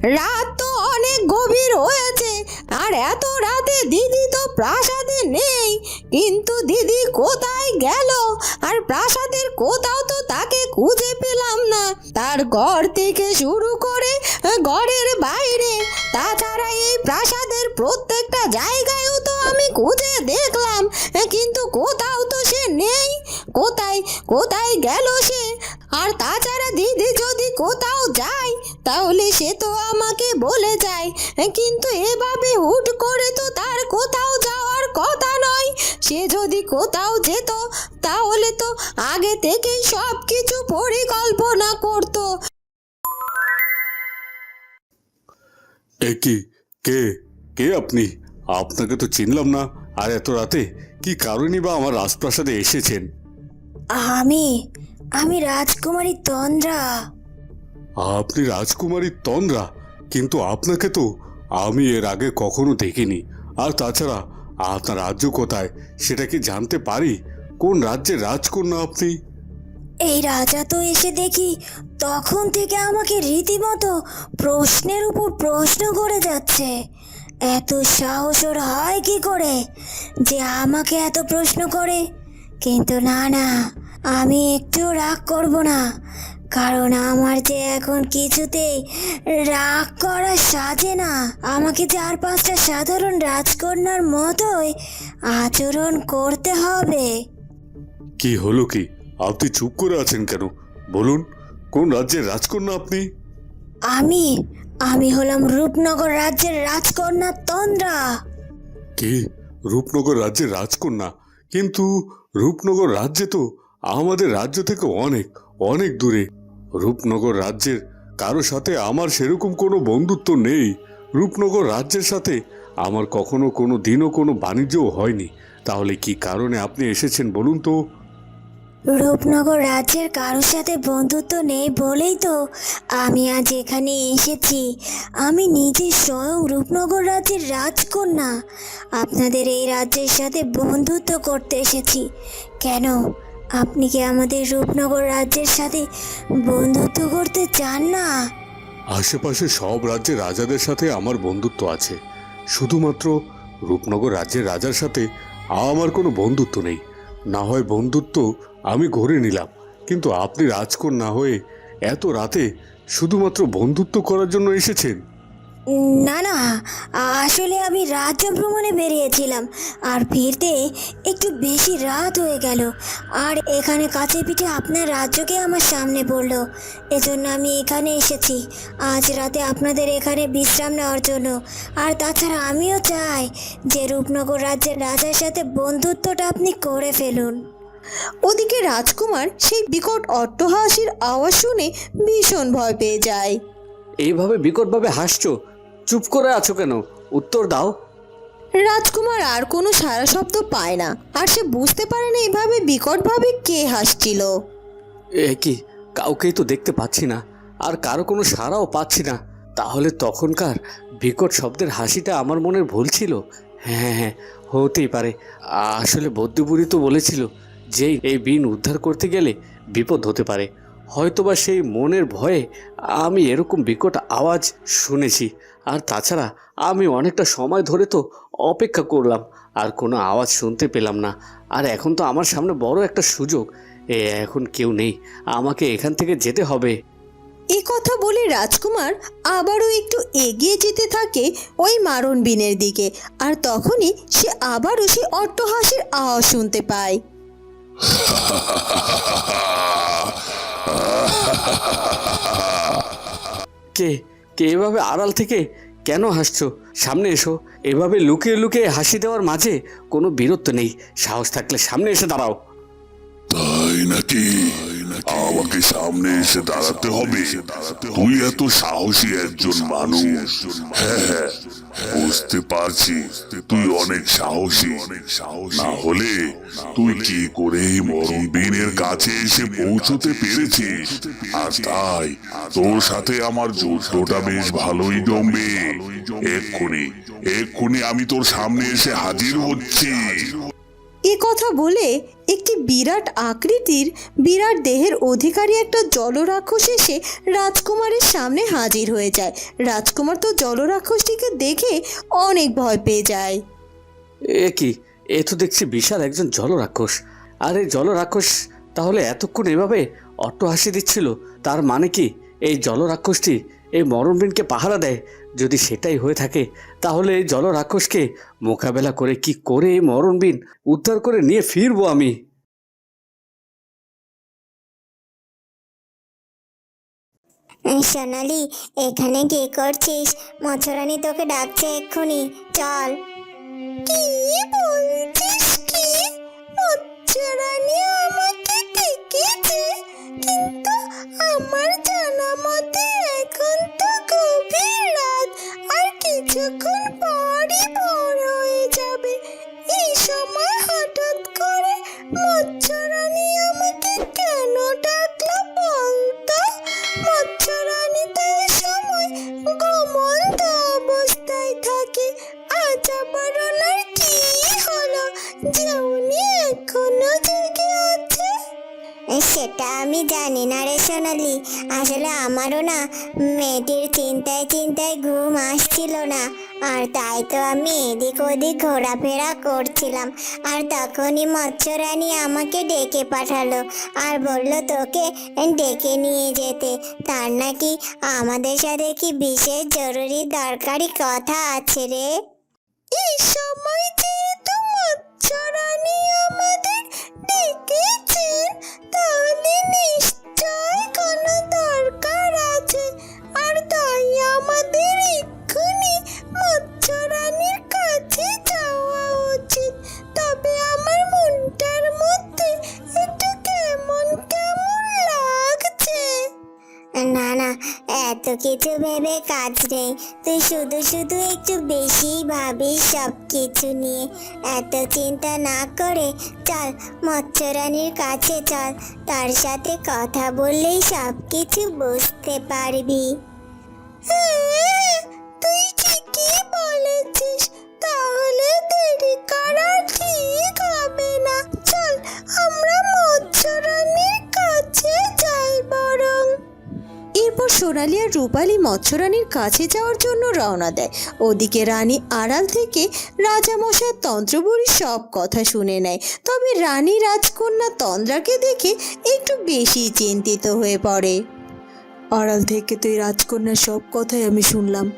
রাত তো অনেক গভীর হয়েছে, আর এত রাতে দিদি তো প্রাসাদে নেই। কিন্তু দিদি কোথায় গেল? আর প্রাসাদের কোথাও তো তাকে খুঁজে পেলাম না। তার ঘর থেকে শুরু করে ঘরের বাইরে, তাছাড়া এই প্রাসাদের প্রত্যেকটা জায়গায়ও তো আমি খুঁজে দেখলাম, কিন্তু কোথাও তো সে নেই। কোথায় কোথায় গেল সে? আর তাছাড়া দিদি যদি কোথাও যায় তাহলে সে তো আমাকে বলে যায়। কিন্তু এভাবে হুট করে তো তার কোথাও যাওয়ার কথা নয়। সে যদি কোথাও যেত তাহলে তো আগে থেকেই সব কিছু পরিকল্পনা করতো। এ কি? কে? কে আপনি? আপনাকে তো চিনলাম না। আর এত রাতে কি কারণেই বা আমার রাজপ্রাসাদে এসেছেন? আমি? আমি রাজকুমারী তন্দ্রা। আপনি রাজকুমারী তন্দ্রা, কিন্তু আপনাকে তো আমি এর আগে কখনো দেখিনি। আর তাছাড়া আপনার রাজ্য কোথায়, সেটা কি জানতে পারি? কোন রাজ্যের রাজকন্যা আপনি? এই রাজা তো এসে দেখি তখন থেকে আমাকে রীতিমতো প্রশ্নের উপর প্রশ্ন করে যাচ্ছে। এত সাহস ওর হয় কি করে যে আমাকে এত প্রশ্ন করে? কিন্তু না না, আমি একটু রাগ করব না। কারণ আমার যে এখন কিছুতেই রাগ করা সাজে না। আমাকে চার পাঁচটা সাধারণ রাজকন্যার মতোই আচরণ করতে হবে। কি হলো কি? আপনি চুপ করে আছেন কেন? বলুন কোন রাজ্যের রাজকন্যা আপনি? আমি আমি হলাম রূপনগর রাজ্যের রাজকন্যা তন্দ্রা। কি? রূপনগর রাজ্যের রাজকন্যা? কিন্তু রূপনগর রাজ্যে তো আমাদের রাজ্য থেকে অনেক অনেক দূরে। রূপনগর রাজ্যের কারও সাথে আমার সেরকম কোনো বন্ধুত্ব নেই। রূপনগর রাজ্যের সাথে আমার কখনো কোনো দিনও কোনো বাণিজ্যও হয়নি। তাহলে কি কারণে আপনি এসেছেন বলুন তো? রূপনগর রাজ্যের কারোর সাথে বন্ধুত্ব নেই বলেই তো আমি আজ এখানে এসেছি। আমি নিজে স্বয়ং রূপনগর রাজ্যের রাজকন্যা। আপনাদের এই রাজ্যের সাথে বন্ধুত্ব করতে এসেছি। কেন? আপনি কি আমাদের রূপনগর রাজ্যের সাথে বন্ধুত্ব করতে চান না? আশেপাশে সব রাজ্যের রাজাদের সাথে আমার বন্ধুত্ব আছে। শুধুমাত্র রূপনগর রাজ্যের রাজার সাথে আমার কোনো বন্ধুত্ব নেই। না হয় বন্ধুত্ব আমি গড়ে নিলাম, কিন্তু আপনি রাজকন্যা হয়ে এত রাতে শুধুমাত্র বন্ধুত্ব করার জন্য এসেছেন? না না আসলে আমি রাজ্য ভ্রমণে বেরিয়েছিলাম আর ফিরতে একটু বেশি রাত হয়ে গেল। আর এখানে কাছে পিঠে আপনার রাজ্যকে আমার সামনে পড়ল। এজন্য আমি এখানে এসেছি। আজ রাতে আপনাদের এখানে বিশ্রাম নেওয়ার জন্য। আর তাছাড়া আমিও চাই যে রূপনগর রাজ্যের রাজার সাথে বন্ধুত্বটা আপনি করে ফেলুন। ওদিকে রাজকুমার সেই বিকট অট্টহাসির আওয়াজ শুনে ভীষণ ভয় পেয়ে যায়। এইভাবে বিকটভাবে হাসছো? চুপ করে আছো কেন? উত্তর দাও। রাজকুমার আর কোনো সারা শব্দ পায় না আর সে বুঝতে পারে না এভাবে বিকটভাবে কে হাসছিল। এ কি কাউকেই তো দেখতে পাচ্ছি না আর কারও কোনো সাড়াও পাচ্ছি না। তাহলে তখনকার বিকট শব্দের হাসিটা আমার মনের ভুল ছিল? হ্যাঁ হ্যাঁ হতেই পারে। আসলে বৌদ্ধপুরী তো বলেছিল যে এই বিন উদ্ধার করতে গেলে বিপদ হতে পারে। হয়তোবা সেই মনের ভয়ে আমি এরকম বিকট আওয়াজ শুনেছি। আর তাছাড়া আমি অনেকটা সময় ধরে তো অপেক্ষা করলাম আর কোনো আওয়াজ শুনতে পেলাম না। আর এখন তো আমার সামনে বড় একটা সুযোগ এ এখন কেউ নেই আমাকে এখান থেকে যেতে হবে। এ কথা বলে রাজকুমার আবারও একটু এগিয়ে যেতে থাকে ওই মারণ বিনের দিকে আর তখনই সে আবারও সে অট্টহাসির আওয়াজ শুনতে পায়। কে কে এভাবে আড়াল থেকে কেন হাসছো? সামনে এসো। এভাবে লুকিয়ে লুকিয়ে হাসি দেওয়ার মাঝে কোনো বীরত্ব নেই। সাহস থাকলে সামনে এসে দাঁড়াও। তাই নাকি? আমাকে সামনে এসে দাঁড়াতে হবে। তুই এত সাহসী একজন মানুষ। হ্যাঁ হ্যাঁ বুঝতে পারছি। তুই অনেক সাহসী। না হলে তুই কি করে এই মরণ বিনের কাছে এসে পৌঁছতে পেরেছিস? আর তাই তোর সাথে আমার যুদ্ধটা বেশ ভালোই জমবে। এক্ষুনি এক্ষুনি আমি তোর সামনে এসে হাজির হচ্ছি। এ কথা বলে একটি বিরাট আকৃতির বিরাট দেহের অধিকারী একটা জলরাক্ষস এসে রাজকুমারের সামনে হাজির হয়ে যায়। রাজকুমার তো জলরাক্ষসটিকে দেখে অনেক ভয় পেয়ে যায়। এ কি? এ তো দেখছি বিশাল একজন জলরাক্ষস। আর এই জলরাক্ষস, তাহলে এতক্ষণ এভাবে অট্ট হাসি দিচ্ছিল, তার মানে কি এই জলরাক্ষসটি এই মরণবিনকে পাহারা দেয়? যদি সেটাই হয়ে থাকে, তাহলে এই জলরাক্ষসকে মোকাবেলা করে কি করে মরণবিন উদ্ধার করে নিয়ে ফিরবো আমি? সোনালি, এখানে কি করছিস? মছরানি তোকে ডাকছে এক্ষুনি। চল। কি বলছিস? চিন্তায় চিন্তায় ঘুম আসছিল না। আর তাই তো আমি এদিক ওদিক ঘোরাফেরা করছিলাম। আর তখনই মৎস্যরানী আমাকে ডেকে পাঠালো আর বলল, তোকে ডেকে নিয়ে যেতে। তার নাকি আমাদের সাথে কি বিশেষ জরুরি দরকারি কথা আছে রে? এই সময় যেহেতু মৎস্যরানী আমাদের ডেকেছেন, তাহলে নিশ্চয় কোনো দরকার আছে। আর তাই আমাদের এক্ষুনি মৎস্যরানীর কাছে যাওয়া উচিত। তবে আমার মনটার মধ্যে একটু কেমন কেমন লাগছে। না না, এত কিছু ভেবে কাজ নেই। তুই শুধু শুধু একটু বেশি ভাবিস সব কিছু নিয়ে। এত চিন্তা না করে চল মৎস্যরানীর কাছে চল। তার সাথে কথা বললেই সব কিছু বুঝতে পারবি। তুই যাই বরং। এরপর সোনালি আর রূপালী মৎস্যরানীর কাছে যাওয়ার জন্য রওনা দেয়। ওদিকে রানী আড়াল থেকে রাজামশাই তন্ত্রবুড়ি সব কথা শুনে নেয়। তবে রানী রাজকন্যা তন্দ্রাকে দেখে একটু বেশি চিন্তিত হয়ে পড়ে। আড়াল থেকে তো এই রাজকন্যার সব কথাই আমি শুনলাম।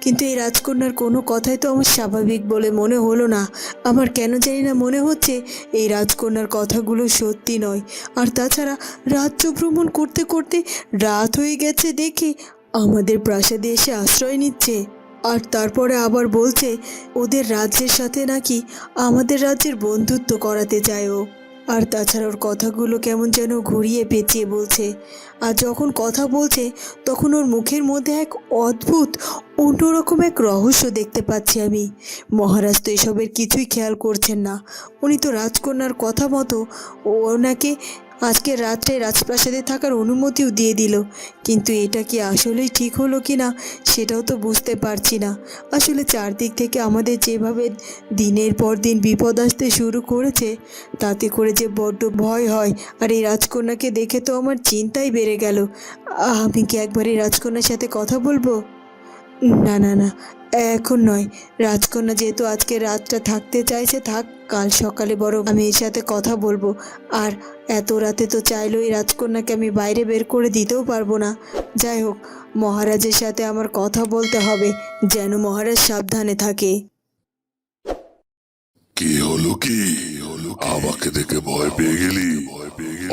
কিন্তু এই রাজকন্যার কোনো কথাই তো আমার স্বাভাবিক বলে মনে হলো না। আমার কেন জানি না মনে হচ্ছে এই রাজকন্যার কথাগুলো সত্যি নয়। আর তাছাড়া রাজ্য ভ্রমণ করতে করতে রাত হয়ে গেছে দেখে আমাদের প্রাসাদে এসে আশ্রয় নিচ্ছে। আর তারপরে আবার বলছে, ওদের রাজ্যের সাথে নাকি আমাদের রাজ্যের বন্ধুত্ব করাতে চায় ও। আর তাছাড়া ওর কথাগুলো কেমন যেন ঘুরিয়ে পেঁচিয়ে বলছে। আর যখন কথা বলছে, তখন ওর মুখের মধ্যে এক অদ্ভুত, অন্যরকম এক রহস্য দেখতে পাচ্ছি আমি। মহারাজ তো এসবের কিছুই খেয়াল করছেন না। উনি তো রাজকন্যার কথা মতো ওনাকে আজকে রাত্রে রাজপ্রাসাদে থাকার অনুমতিও দিয়ে দিল। কিন্তু এটা কি আসলেই ঠিক হলো কি না, সেটাও তো বুঝতে পারছি না। আসলে চারদিক থেকে আমাদের যেভাবে দিনের পর দিন বিপদ আসতে শুরু করেছে, তাতে করে যে বড্ড ভয় হয়। আর এই রাজকন্যাকে দেখে তো আমার চিন্তাই বেড়ে গেল। আমি কি একবার এই রাজকন্যার সাথে কথা বলব? না না না, এখন নয়। রাজকন্যা যেহেতু আজকে রাতটা থাকতে চাইছে, থাক কাল সকালে আমি এর সাথে কথা বলব। আর এত রাতে তো চাইলেও এই রাজকন্যাকে আমি বাইরে বের করে দিতেও পারব না। যাই হোক, মহারাজের সাথে আমার কথা বলতে হবে, যেন মহারাজ সাবধানে থাকে। কি হলো কি? আমাকে দেখে ভয় পেয়ে গেলি?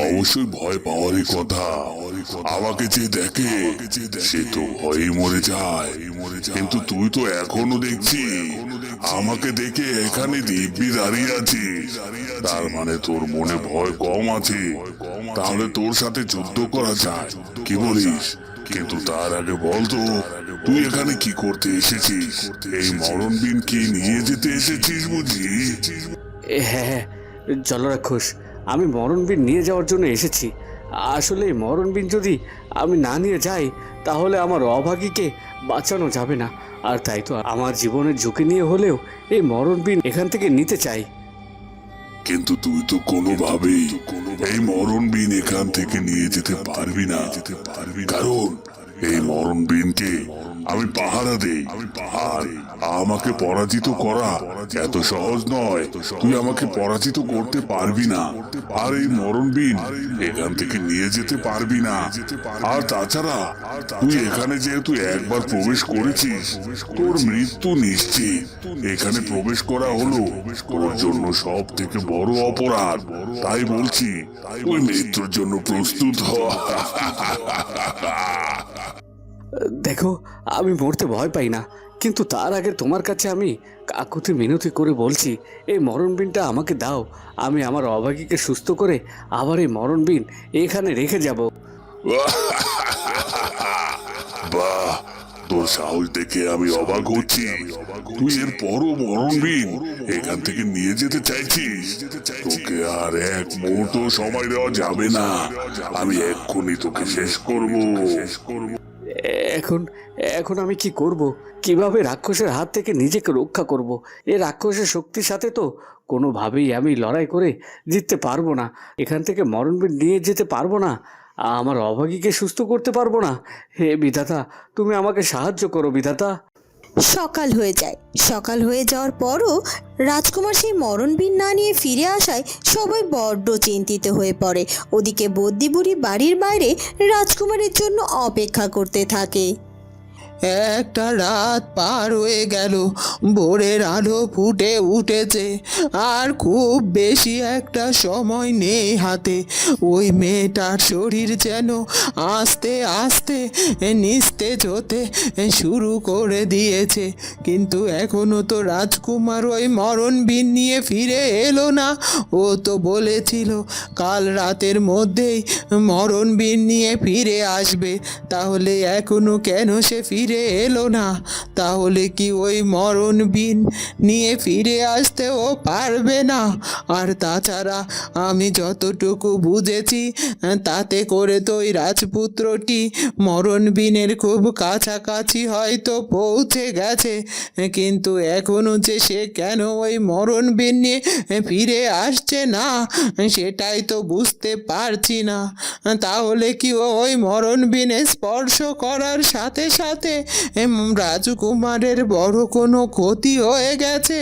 অবশ্যই ভয় পাওয়ারই কথা। আমাকে যে দেখে সে তো ভয়ই মরে যায়। কিন্তু তুই তো এখনও দেখছি আমাকে দেখে এখানে দিব্যি দাঁড়িয়ে আছিস। তার মানে তোর মনে ভয় কম আছে। তাহলে তোর সাথে যুদ্ধ করা যায়। কি বলিস? কিন্তু তার আগে বলতো তুই এখানে কি করতে এসেছিস? এই মরণবিন কি নিয়ে যেতে এসেছিস বুঝি? হ্যাঁ হ্যাঁ জলরাক্ষস আমি মরণবিন নিয়ে যাওয়ার জন্য এসেছি। আসলে এই মরণবিন যদি আমি না নিয়ে যাই, তাহলে আমার অভাগীকে বাঁচানো যাবে না। আর তাই তো আমার জীবনের ঝুঁকি নিয়ে হলেও এই মরণবিন এখান থেকে নিতে চাই। কিন্তু তুই তো কোনোভাবেই এই মরণ বিন এখান থেকে নিয়ে যেতে পারবি না। যেতে পারবি কারণ এই মরণ বিনকে আমি পাহারা দেই। আর আমাকে পরাজিত করা এত সহজ নয়। তুই আমাকে পরাজিত করতে পারবি না। আর এই মরণ বিন এখান থেকে নিয়ে যেতে পারবি না। আর তাছাড়া তুই এখানে যেহেতু একবার প্রবেশ করেছিস তোর মৃত্যু নিশ্চিত। এখানে প্রবেশ করা হলো তোর জন্য সব থেকে বড় অপরাধ। তাই বলছি তুই মৃত্যুর জন্য প্রস্তুত হ। দেখো, আমি মরতে ভয় পাই না, কিন্তু তার আগে তোমার কাছে আমি কাকুতি মিনতি করে বলছি, এই মরণবিনটা আমাকে দাও, আমি আমার অভাগীকে সুস্থ করে আবার এই মরণবিন এখানে রেখে যাব। বাহ, তোর সাহস দেখে আমি অবাক হচ্ছি। তুই এর পরও মরণবিন, এখান থেকে নিয়ে যেতে চাইছিস? তোকে আর এক মুহূর্ত সময় দেওয়া যাবে না। আমি এক্ষুনি তোকে শেষ করব শেষ করব। এখন এখন আমি কি করব? কীভাবে রাক্ষসের হাত থেকে নিজেকে রক্ষা করব? এ রাক্ষসের শক্তির সাথে তো কোনোভাবেই আমি লড়াই করে জিততে পারব না। এখান থেকে মরণবীর নিয়ে যেতে পারব না। আমার অভাগীকে সুস্থ করতে পারব না। হে বিধাতা, তুমি আমাকে সাহায্য করো বিধাতা। সকাল হয়ে যায়। সকাল হয়ে যাওয়ার পরও রাজকুমার সেই মরণবিন না নিয়ে ফিরে আসায় সবাই বড্ড চিন্তিত হয়ে পড়ে। ওদিকে বদ্যিবুড়ি বাড়ির বাইরে রাজকুমারের জন্য অপেক্ষা করতে থাকে। একটা রাত পার হয়ে গেল। ভোরের আলো ফুটে উঠেছে। আর খুব বেশি একটা সময় নেই হাতে। ওই মেয়েটার শরীর যেন আস্তে আস্তে নিস্তেজ হতে শুরু করে দিয়েছে। কিন্তু এখনও তো রাজকুমার ওই মরণ বিন নিয়ে ফিরে এলো না। ও তো বলেছিল, কাল রাতের মধ্যেই মরণ বিন নিয়ে ফিরে আসবে। তাহলে এখনও কেন সে ফিরে এলো না। তাহলে কি ওই মরণ বিন নিয়ে ফিরে আসতেও পারবে না? আর তাছাড়া আমি যতটুকু বুঝেছি, তাতে করে তো ওই রাজপুত্রটি মরণ বিনের খুব কাছাকাছি হয়তো পৌঁছে গেছে। কিন্তু এখনও যে সে কেন ওই মরণ বিন নিয়ে ফিরে আসছে না, সেটাই তো বুঝতে পারছি না। তাহলে কি ওই মরণ বিনে স্পর্শ করার সাথে সাথে রাজকুমারের বড় কোনো ক্ষতি হয়ে গেছে।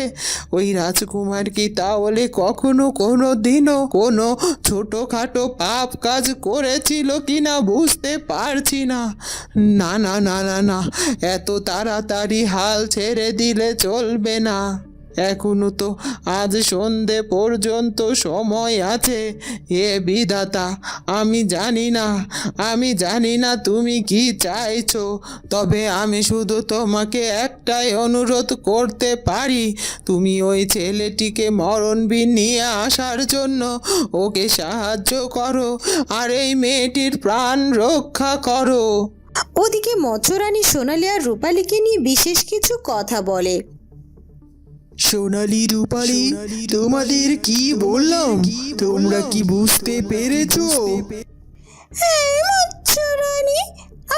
ওই রাজকুমার কি তাহলে কখনো কোনো দিনও কোনো ছোটোখাটো পাপ কাজ করেছিল কি না বুঝতে পারছি না। না না না না না, এত তাড়াতাড়ি হাল ছেড়ে দিলে চলবে না। এখনও তো আজ সন্ধে পর্যন্ত সময় আছে। এ বিধাতা, আমি জানি না, আমি জানি না তুমি কি চাইছো, তবে আমি শুধু তোমাকে একটাই অনুরোধ করতে পারি। তুমি ওই ছেলেটিকে মরণবিন নিয়ে আসার জন্য ওকে সাহায্য করো, আর এই মেয়েটির প্রাণ রক্ষা করো। ওদিকে মৎস্যরানী সোনালি আর রূপালীকে নিয়ে বিশেষ কিছু কথা বলে। সোনালি রূপালি তোমাদের কি বললাম? তোমরা কি বুঝতে পেরেছ? হ্যাঁ মৎস্যরানী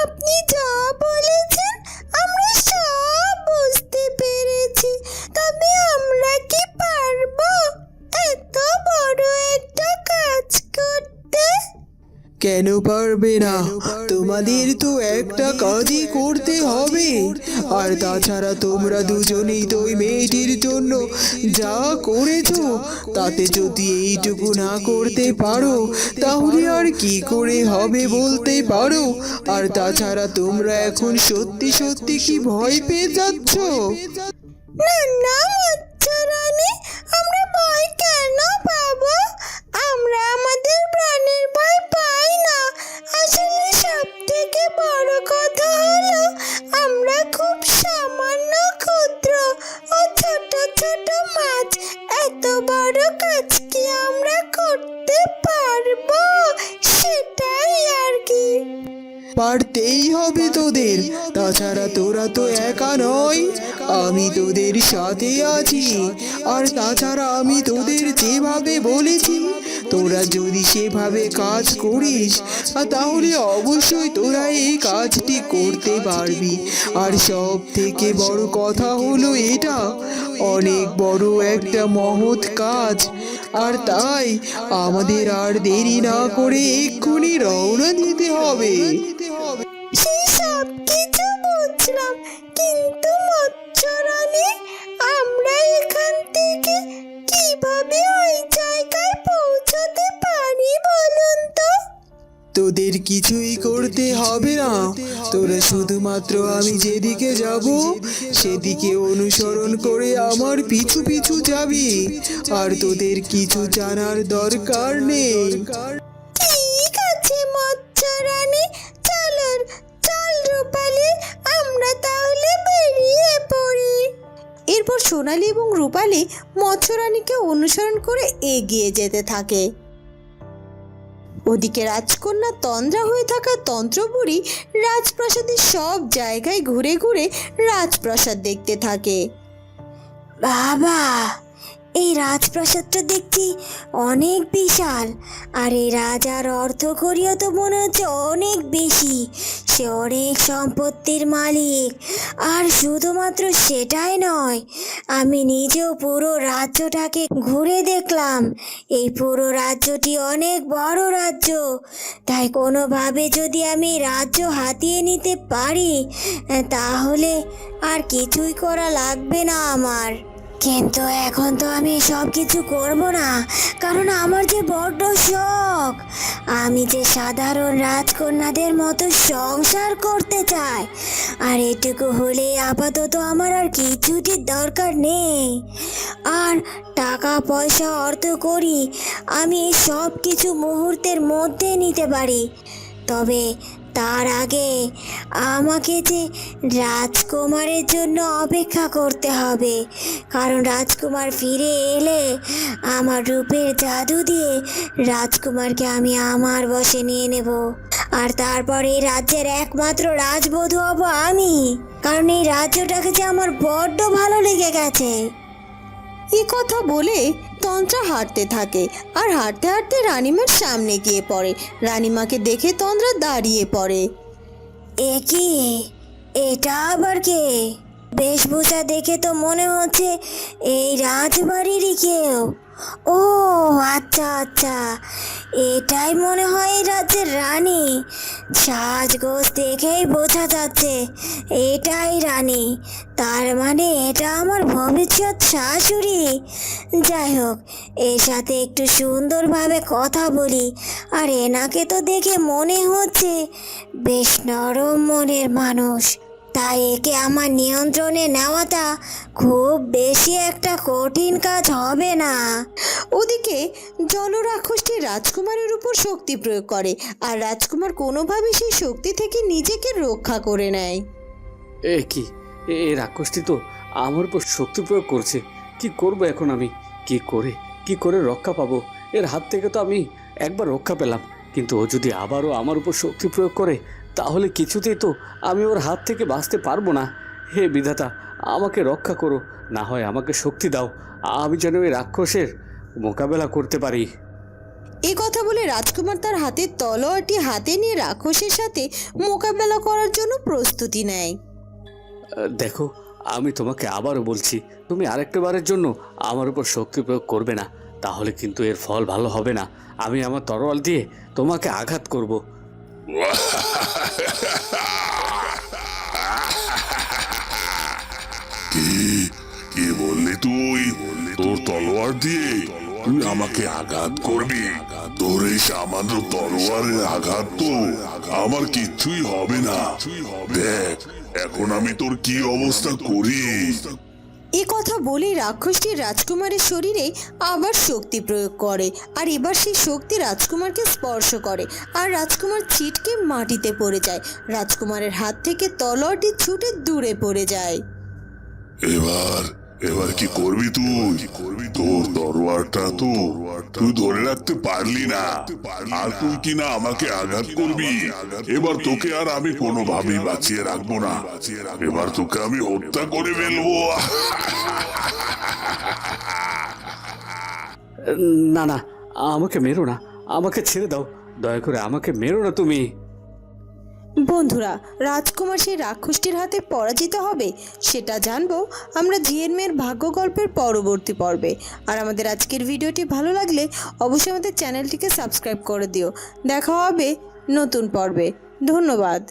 আপনি যা বলেছেন আমরা সব বুঝতে পেরেছি। তবে আমরা কি পারব? এত বড় একটা কাজ করতে? কেন পারবে না? তোমাদের তো একটা কাজই করতে হবে। আর তাছাড়া তোমরা দুজনেই তো ওই মেয়েটির জন্য যা করেছ তাতে যদি এইটুকু না করতে পারো তাহলে আর কি করে হবে বলতে পারো? আর তাছাড়া তোমরা এখন সত্যি সত্যি কি ভয় পেয়ে যাচ্ছ? না না আমরা ভয় কেন পাবো? আমরা আমাদের প্রাণের ভয় পাই না। আসলে সব থেকে বড় কথা হলো, আমরা খুব সামান্য ক্ষুদ্র ও ছোট ছোট মাছ। এত বড় কাজ কি আমরা করতে পারব? সেটাই আর কি। পারতেই হবে তোদের। তাছাড়া তোরা তো একা নয় আমি তোদের সাথে আছি। আর তাছাড়া আমি তোদের যেভাবে বলেছি তোরা যদি সেভাবে কাজ করিস তাহলে অবশ্যই তোরা এই কাজটি করতে পারবি। আর সব থেকে বড় কথা হলো এটা, অনেক বড় একটা মহৎ কাজ। আর তাই আমাদের আর দেরি না করে এক্ষুনি রওনা দিতে হবে। তোদের কিছুই করতে হবে না। তোরা শুধুমাত্র আমি যেদিকে যাব সেদিকে অনুসরণ করে আমার পিছু পিছু যাবি। আর তোদের কিছু জানার দরকার নেই। ঠিক আছে মৎস্যরানী চলো চল রূপালি আমরা তাহলে বেরিয়ে পড়ি। এরপর সোনালি এবং রূপালি মৎস্যরানীকে অনুসরণ করে এগিয়ে যেতে থাকে। ওদিকে রাজকন্যা তন্দ্রা হয়ে থাকা তন্ত্রপুরি রাজপ্রাসাদের সব জায়গায় ঘুরে ঘুরে রাজপ্রাসাদ দেখতে থাকে। বাবা! এই রাজপ্রাসাদটা দেখছি অনেক বিশাল। আর এই রাজার অর্থ করিয়া তো মনে হচ্ছে অনেক বেশি। সে অনেক সম্পত্তির মালিক। আর শুধুমাত্র সেটাই নয়, আমি নিজেও পুরো রাজ্যটাকে ঘুরে দেখলাম। এই পুরো রাজ্যটি অনেক বড় রাজ্য। তাই কোনোভাবে যদি আমি রাজ্য হাতিয়ে নিতে পারি, তাহলে আর কিছুই করা লাগবে না আমার। কিন্তু এখন তো আমি সব কিছু করব না, কারণ আমার যে বড্ড শখ। আমি যে সাধারণ রাজকন্যাদের মতো সংসার করতে চাই, আর এটুকু হলে আপাতত আমার আর কিছুটি দরকার নেই। আর টাকা, পয়সা, অর্থ করি, আমি সব কিছু মুহূর্তের মধ্যে নিতে পারি। তবে তার আগে আমাকে যে রাজকুমারের জন্য অপেক্ষা করতে হবে। কারণ রাজকুমার ফিরে এলে আমার রূপের জাদু দিয়ে রাজকুমারকে আমি আমার বসে নিয়ে নেব। আর তারপর এই রাজ্যের একমাত্র রাজবধূ হব আমি। কারণ এই রাজ্যটাকে যে আমার বড্ড ভালো লেগে গেছে। এ কথা বলে তন্ত্রা হাঁটতে থাকে আর হাঁটতে হাঁটতে রানিমার সামনে গিয়ে পড়ে। রানিমাকে দেখে তন্দ্রা দাঁড়িয়ে পড়ে। এ কি? এটা আবার কে? বেশভূষা দেখে তো মনে হচ্ছে এই রাজবাড়িরই কেউ। ও আচ্ছা আচ্ছা। এটাই মনে হয় এই রাজ্যের রানী। সাজগোজ দেখেই বোঝা যাচ্ছে, এটাই রানী। তার মানে এটা আমার ভবিষ্যৎ শাশুড়ি। যাই হোক, এর সাথে একটু সুন্দরভাবে কথা বলি। আর এনাকে তো দেখে মনে হচ্ছে বেশ নরম মনের মানুষ। তাই একে আমার নিয়ন্ত্রণে নেওয়াটা খুব বেশি একটা কঠিন কাজ হবে না। ওদিকে জলরাক্ষসটি রাজকুমারের উপর শক্তি প্রয়োগ করে আর রাজকুমার কোনোভাবে সেই শক্তি থেকে নিজেকে রক্ষা করে নেয়। এ কি? এ এ রাক্ষসটি তো আমার উপর শক্তি প্রয়োগ করছে। কি করব এখন আমি? কি করে? কি করে রক্ষা পাবো? এর হাত থেকে তো আমি একবার রক্ষা পেলাম। কিন্তু ও যদি আবারও আমার উপর শক্তি প্রয়োগ করে তাহলে কিছুতেই তো আমি ওর হাত থেকে বাঁচতে পারব না। হে বিধাতা আমাকে রক্ষা করো না হয় আমাকে শক্তি দাও। আমি যেন ওই রাক্ষসের মোকাবেলা করতে পারি। এ কথা বলে রাজকুমার তার হাতের তলোয়ারটি হাতে নিয়ে রাক্ষসের সাথে মোকাবেলা করার জন্য প্রস্তুতি নেয়। দেখো আমি তোমাকে আবারও বলছি তুমি আরেকটা বারের জন্য আমার উপর শক্তি প্রয়োগ করবে না। তাহলে কিন্তু এর ফল ভালো হবে না। আমি আমার তরোয়াল দিয়ে তোমাকে আঘাত করব। কি কি বললি তুই? তোর তলোয়ার দিয়ে তুই আমাকে আঘাত করবি। তোর এই সামান্য তলোয়ারের আঘাত তো। আমার কিচ্ছুই হবে না। দেখ, এখন আমি তোর কি অবস্থা করি? এ কথা বলে রাক্ষসটি রাজকুমারের শরীরে আবার শক্তি প্রয়োগ করে। আর এবার সেই শক্তি রাজকুমারকে স্পর্শ করে। আর রাজকুমার ছিটকে মাটিতে পড়ে যায়। রাজকুমারের হাত থেকে তলোয়ারটি ছুটে দূরে পড়ে যায়। এবার এবার কি করবি তুই? তোর তরোয়ারটা তো তুই ধরে রাখতে পারলি না। আর তুই কি না আমাকে আঘাত করবি। এবার তোকে আর আমি কোনোভাবেই বাঁচিয়ে রাখব না। এবার তোকে আমি হত্যা করে ফেলব। না না, আমাকে মেরো না। আমাকে ছেড়ে দাও। দয়া করে আমাকে মেরো না তুমি। বন্ধুরা, রাজকুমার সেই রাক্ষসটির হাতে পরাজিত হবে? সেটা জানব আমরা জিএন মেয়ের ভাগ্য গল্পের পরবর্তী পর্বে। আর আমাদের আজকের ভিডিওটি ভালো লাগলে অবশ্যই আমাদের চ্যানেলটিকে সাবস্ক্রাইব করে দিও। দেখা হবে নতুন পর্বে। ধন্যবাদ।